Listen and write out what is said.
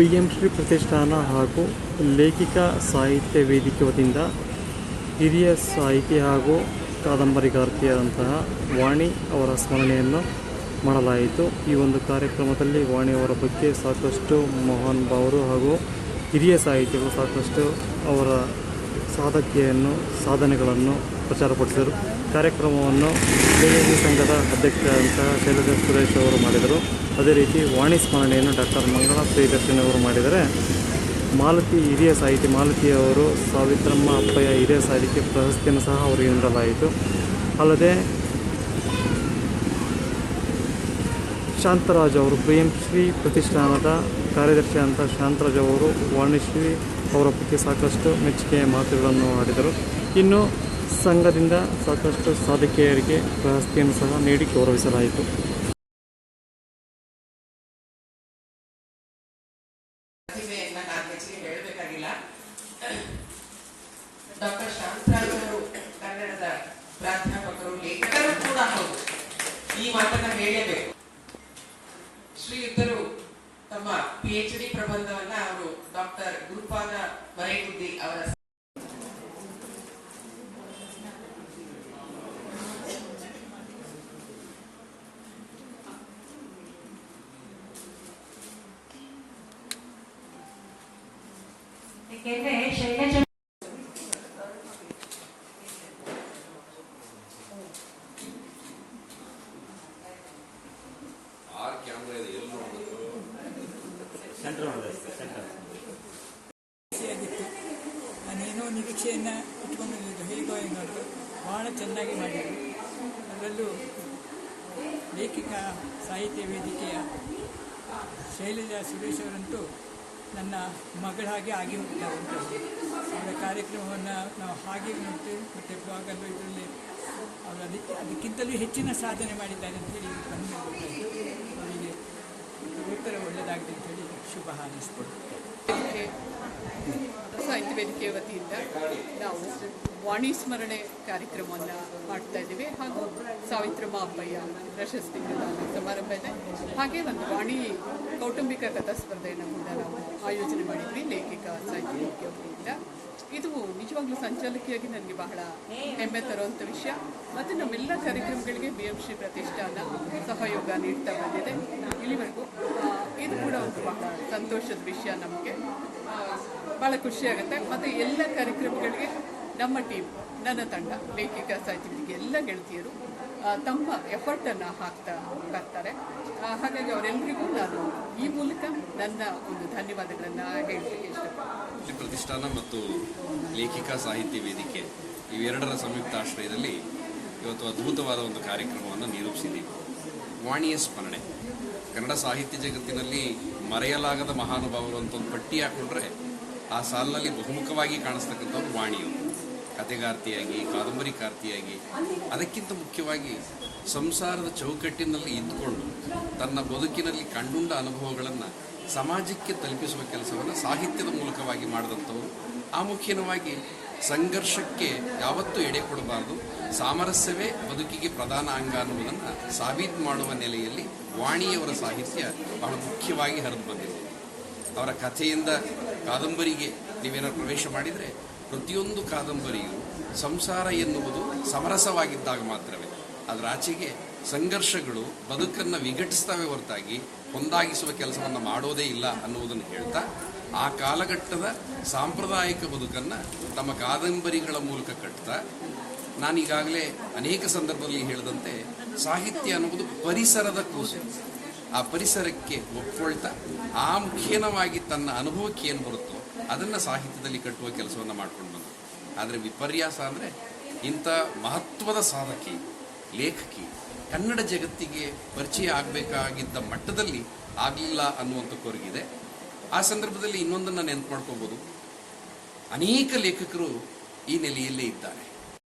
B M Shri ಪ್ರತಿಷ್ಠಾನ ಹಾಗೂ ಲೇಖಿಕ ಸಾಹಿತ್ಯ ವೇದಿಕೆ ವತಿಯಿಂದ ಹಿರಿಯ ಸಾಹಿತಿ ಹಾಗೂ ಕಾದಂಬರಿಗಾರ್ತಿಯಾದಂತಹ ವಾಣಿ ಅವರ ಸ್ಮರಣೆಯನ್ನು ಮಾಡಲಾಯಿತು. ಈ ಒಂದು ಕಾರ್ಯಕ್ರಮದಲ್ಲಿ ವಾಣಿ ಅವರ ಬಗ್ಗೆ ಸಾಕಷ್ಟು ಮೋಹನ್ ಬಾವರು ಹಾಗೂ ಹಿರಿಯ ಸಾಹಿತಿಗಳು ಸಾಕಷ್ಟು ಅವರ ಸಾಧಕೆಯನ್ನು, ಸಾಧನೆಗಳನ್ನು ಪ್ರಚಾರಪಡಿಸಿದರು ಕಾರ್ಯಕ್ರಮವನ್ನು ಬಿಜೆಪಿ ಸಂಘದ ಅಧ್ಯಕ್ಷರಾದಂತಹ ಶೈಲಜಾ ಸುರೇಶ್ ಅವರು ಮಾಡಿದರು. ಅದೇ ರೀತಿ ವಾಣಿ ಸ್ಮರಣೆಯನ್ನು ಡಾಕ್ಟರ್ ಮಂಗಳ ಪ್ರಿಯದರ್ಶನ್ ಅವರು ಮಾಡಿದರೆ ಮಾಲತಿ ಹಿರಿಯ ಸಾಹಿತಿ ಮಾಲತಿ ಅವರು ಸಾವಿತ್ರಮ್ಮ ಅಪ್ಪಯ್ಯ ಹಿರಿಯ ಸಾಹಿತಿ ಪ್ರಶಸ್ತಿಯನ್ನು ಸಹ ಅವರಿಗೆ ನೀಡಲಾಯಿತು. ಅಲ್ಲದೆ ಶಾಂತರಾಜ್ ಅವರು ಪ್ರಿಯಂ ಶ್ರೀ ಪ್ರತಿಷ್ಠಾನದ ಕಾರ್ಯದರ್ಶಿ ಅಂತ ಶಾಂತರಾಜ್ ಅವರು ವಾಣಿಶ್ರೀ ಅವರ ಬಗ್ಗೆ ಸಾಕಷ್ಟು ಮೆಚ್ಚುಗೆಯ ಮಾತುಗಳನ್ನು ಆಡಿದರು. ಇನ್ನು ಸಂಘದಿಂದ ಸಾಕಷ್ಟು ಸಾಧಕಿಯರಿಗೆ ಪ್ರಶಸ್ತಿಯನ್ನು ಸಹ ನೀಡಿ ಗೌರವಿಸಲಾಯಿತು. ಹೇಳಬೇಕಾಗಿಲ್ಲ. ಡಾಕ್ಟರ್ ಶಾಂತರಾಜ್ ಅವರು ಕನ್ನಡದ ಪ್ರಾಧ್ಯಾಪಕರು, ಲೇಖಕರು ಕೂಡ ಹೌದು. ಈ ಮಾತನ್ನ ಹೇಳಲೇಬೇಕು ಶ್ರೀಯುತರು ತಮ್ಮ ಪಿ ಎಚ್ ಡಿ ಪ್ರಬಂಧವನ್ನ ಅವರು ಡಾಕ್ಟರ್ ಗುರುಪಾದ ಮರೇಗುದ್ದಿ ಅವರ ಏಕೆಂದ್ರೆ ಶೈಲಜಾ ನಿರೀಕ್ಷೆಯನ್ನು ಇಟ್ಕೊಂಡು ಹೇಗೋ ಏನೋ ಬಹಳ ಚೆನ್ನಾಗಿ ಮಾಡಿದರು. ಅದರಲ್ಲೂ ಲೇಖಿಕ ಸಾಹಿತ್ಯ ವೇದಿಕೆಯ ಶೈಲಜಾ ಸುರೇಶ್ ಅವರಂತೂ ನನ್ನ ಮಗಳ ಹಾಗೆ ಆಗಿ ಹೋಗಿದ್ದಾರಂತೆ ಅವರ ಕಾರ್ಯಕ್ರಮವನ್ನು ನಾವು ಹಾಗೆ ನೋಡ್ತೇವೆ. ಮತ್ತು ಭಾಗವಹಿಸಲು ಇದರಲ್ಲಿ ಅವರು ಅದಕ್ಕೆ, ಅದಕ್ಕಿಂತಲೂ ಹೆಚ್ಚಿನ ಸಾಧನೆ ಮಾಡಿದ್ದಾರೆ ಅಂತೇಳಿ ಬಂದು ಅವರಿಗೆ ಉತ್ತರ ಒಳ್ಳೆಯದಾಗಲಿ ಅಂತೇಳಿ ಶುಭ ಹಾರೈಸ್ತೀನಿ ವೇದಿಕೆ ಸಾಹಿತ್ಯ ವೇದಿಕೆಯ ವತಿಯಿಂದ ನಾವು ವಾಣಿ ಸ್ಮರಣೆ ಕಾರ್ಯಕ್ರಮವನ್ನು ಮಾಡ್ತಾ ಇದ್ದೀವಿ. ಹಾಗೂ ಸಾವಿತ್ರಮ್ಮ ಅಬ್ಬಯ್ಯ ಪ್ರಶಸ್ತಿ ಸಮಾರಂಭ ಇದೆ. ಹಾಗೆ ಒಂದು ವಾಣಿ ಕೌಟುಂಬಿಕ ಕಥಾ ಸ್ಪರ್ಧೆಯನ್ನು ಕೂಡ ನಾವು ಆಯೋಜನೆ ಮಾಡಿದ್ವಿ. ಲೇಖಿಕ ಸಾಹಿತ್ಯ ಅವರಿಂದ ಇದು ನಿಜವಾಗ್ಲೂ ಸಂಚಾಲಕಿಯಾಗಿ ನನಗೆ ಬಹಳ ಹೆಮ್ಮೆ ತರುವಂಥ ವಿಷಯ. ಮತ್ತು ನಮ್ಮೆಲ್ಲ ಕಾರ್ಯಕ್ರಮಗಳಿಗೆ ಬಿ ಎಂ ಶ್ರೀ ಪ್ರತಿಷ್ಠಾನ ಸಹಯೋಗ ನೀಡ್ತಾ ಬಂದಿದೆ. ಇಲ್ಲಿವರೆಗೂ ಇದು ಕೂಡ ಒಂದು ಬಹಳ ಸಂತೋಷದ ವಿಷಯ ನಮಗೆ. ಭಾಳ ಖುಷಿಯಾಗುತ್ತೆ. ಮತ್ತು ಎಲ್ಲ ಕಾರ್ಯಕ್ರಮಗಳಿಗೆ ನಮ್ಮ ಟೀಮ್, ನನ್ನ ತಂಡ, ಲೇಖಿಕ ಸಾಹಿತ್ಯಗಳಿಗೆ ಎಲ್ಲ ಗೆಳತಿಯರು ತಮ್ಮ ಎಫರ್ಟನ್ನು ಹಾಕ್ತಾ ಬರ್ತಾರೆ. ಹಾಗಾಗಿ ಅವರೆಲ್ಲರಿಗೂ ನಾನು ಈ ಮೂಲಕ ನನ್ನ ಒಂದು ಧನ್ಯವಾದಗಳನ್ನು ಹೇಳಲಿಕ್ಕೆ ಇಷ್ಟಪಡ್ತೀನಿ. ಪ್ರತಿಷ್ಠಾನ ಮತ್ತು ಲೇಖಿಕಾ ಸಾಹಿತ್ಯ ವೇದಿಕೆ ಇವೆರಡರ ಸಂಯುಕ್ತ ಆಶ್ರಯದಲ್ಲಿ ಇವತ್ತು ಅದ್ಭುತವಾದ ಒಂದು ಕಾರ್ಯಕ್ರಮವನ್ನು ನಿರೂಪಿಸಿದ್ದೀವಿ. ವಾಣಿಯ ಸ್ಮರಣೆ. ಕನ್ನಡ ಸಾಹಿತ್ಯ ಜಗತ್ತಿನಲ್ಲಿ ಮರೆಯಲಾಗದ ಮಹಾನುಭಾವರು ಅಂತ ಒಂದು ಪಟ್ಟಿ ಹಾಕೊಂಡ್ರೆ ಆ ಸಾಲಿನಲ್ಲಿ ಬಹುಮುಖವಾಗಿ ಕಾಣಿಸ್ತಕ್ಕಂಥವ್ರು ವಾಣಿಯವರು. ಕತೆಗಾರ್ತಿಯಾಗಿ ಕಾದಂಬರಿಕಾರ್ತಿಯಾಗಿ, ಅದಕ್ಕಿಂತ ಮುಖ್ಯವಾಗಿ ಸಂಸಾರದ ಚೌಕಟ್ಟಿನಲ್ಲಿ ಇದ್ದುಕೊಂಡು ತನ್ನ ಬದುಕಿನಲ್ಲಿ ಕಂಡುಂಡ ಅನುಭವಗಳನ್ನು ಸಮಾಜಕ್ಕೆ ತಲುಪಿಸುವ ಕೆಲಸವನ್ನು ಸಾಹಿತ್ಯದ ಮೂಲಕವಾಗಿ ಮಾಡಿದಂಥವ್ರು. ಆ ಮುಖ್ಯವಾಗಿ ಸಂಘರ್ಷಕ್ಕೆ ಯಾವತ್ತೂ ಎಡೆ ಕೊಡಬಾರದು. ಸಾಮರಸ್ಯವೇ ಬದುಕಿಗೆ ಪ್ರಧಾನ ಅಂಗ ಅನ್ನುವುದನ್ನು ಸಾಬೀತು ಮಾಡುವ ನೆಲೆಯಲ್ಲಿ ವಾಣಿಯವರ ಸಾಹಿತ್ಯ ಬಹಳ ಮುಖ್ಯವಾಗಿ ಹರಿದು ಬಂದಿದೆ. ಅವರ ಕಥೆಯಿಂದ ಕಾದಂಬರಿಗೆ ನೀವೇನಾದ್ರು ಪ್ರವೇಶ ಮಾಡಿದರೆ ಪ್ರತಿಯೊಂದು ಕಾದಂಬರಿಯು ಸಂಸಾರ ಎನ್ನುವುದು ಸಮರಸವಾಗಿದ್ದಾಗ ಮಾತ್ರವೇ. ಅದರ ಆಚೆಗೆ ಸಂಘರ್ಷಗಳು ಬದುಕನ್ನು ವಿಘಟಿಸ್ತವೆ ಹೊರತಾಗಿ ಹೊಂದಾಗಿಸುವ ಕೆಲಸವನ್ನು ಮಾಡೋದೇ ಇಲ್ಲ ಅನ್ನುವುದನ್ನು ಹೇಳ್ತಾ, ಆ ಕಾಲಘಟ್ಟದ ಸಾಂಪ್ರದಾಯಿಕ ಬದುಕನ್ನು ತಮ್ಮ ಕಾದಂಬರಿಗಳ ಮೂಲಕ ಕಟ್ತಾ ನಾನೀಗಾಗಲೇ ಅನೇಕ ಸಂದರ್ಭದಲ್ಲಿ ಹೇಳಿದಂತೆ ಸಾಹಿತ್ಯ ಅನ್ನುವುದು ಪರಿಸರದ ಕೂಸು. ಆ ಪರಿಸರಕ್ಕೆ ಒಪ್ಕೊಳ್ತಾ, ಆ ಮುಖೇನವಾಗಿ ತನ್ನ ಅನುಭವಕ್ಕೆ ಏನು ಬರುತ್ತೋ ಅದನ್ನು ಸಾಹಿತ್ಯದಲ್ಲಿ ಕಟ್ಟುವ ಕೆಲಸವನ್ನು ಮಾಡ್ಕೊಂಡು ಬಂದರು. ಆದರೆ ವಿಪರ್ಯಾಸ ಅಂದರೆ ಇಂಥ ಮಹತ್ವದ ಸಾಧಕಿ, ಲೇಖಕಿ, ಕನ್ನಡ ಜಗತ್ತಿಗೆ ಪರಿಚಯ ಆಗಬೇಕಾಗಿದ್ದ ಮಟ್ಟದಲ್ಲಿ ಆಗಲಿಲ್ಲ ಅನ್ನುವಂಥ ಕೊರಗಿದೆ ಆ ಸಂದರ್ಭದಲ್ಲಿ ಇನ್ನೊಂದನ್ನು ನೆನಪು ಮಾಡ್ಕೋಬೋದು. ಅನೇಕ ಲೇಖಕರು ಈ ನೆಲೆಯಲ್ಲೇ ಇದ್ದಾರೆ.